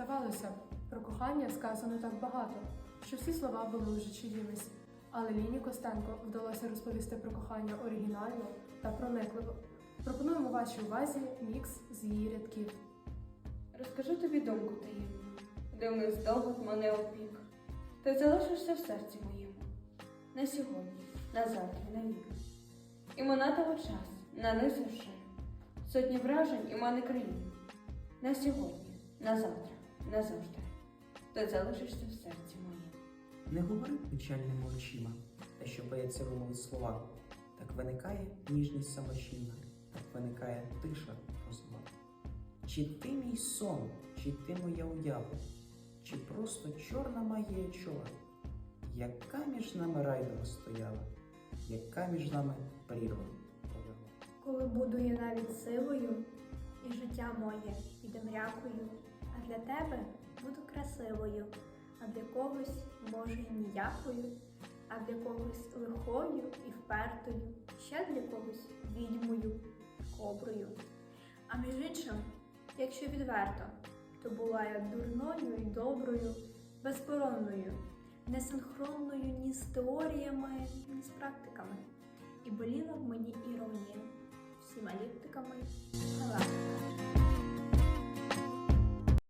здавалося б, про кохання сказано так багато, що всі слова були вже чиїмись. Але Ліні Костенко вдалося розповісти про кохання оригінально та проникливо. Пропонуємо вашій увазі мікс з її рядків. Розкажу тобі думку таємну, дивний здогад мене опік. Ти залишишся в серці моєму. На сьогодні, на завтра, на вік. І мене того час, нанизивши сотні вражень і мене країн. На сьогодні, на завтра, назавжди. Ти залишишся в серці моєму. Не говори печальними очима, те, що бояться вимовить слова. Так виникає ніжність самочинна, так виникає тиша розума. Чи ти мій сон, чи ти моя уява, чи просто чорна магія чола? Яка між нами райдова стояла, яка між нами прірва провела? Коли буду я навіть сивою, і життя моє піде мрякою, для тебе буду красивою, а для когось, може, ніякою, а для когось лихою і впертою, ще для когось відьмою, коброю. А між іншим, якщо відверто, то була я дурною і доброю, безпоронною, несинхронною ні з теоріями, ні з практиками. І боліла в мені іронія всіма ліптиками.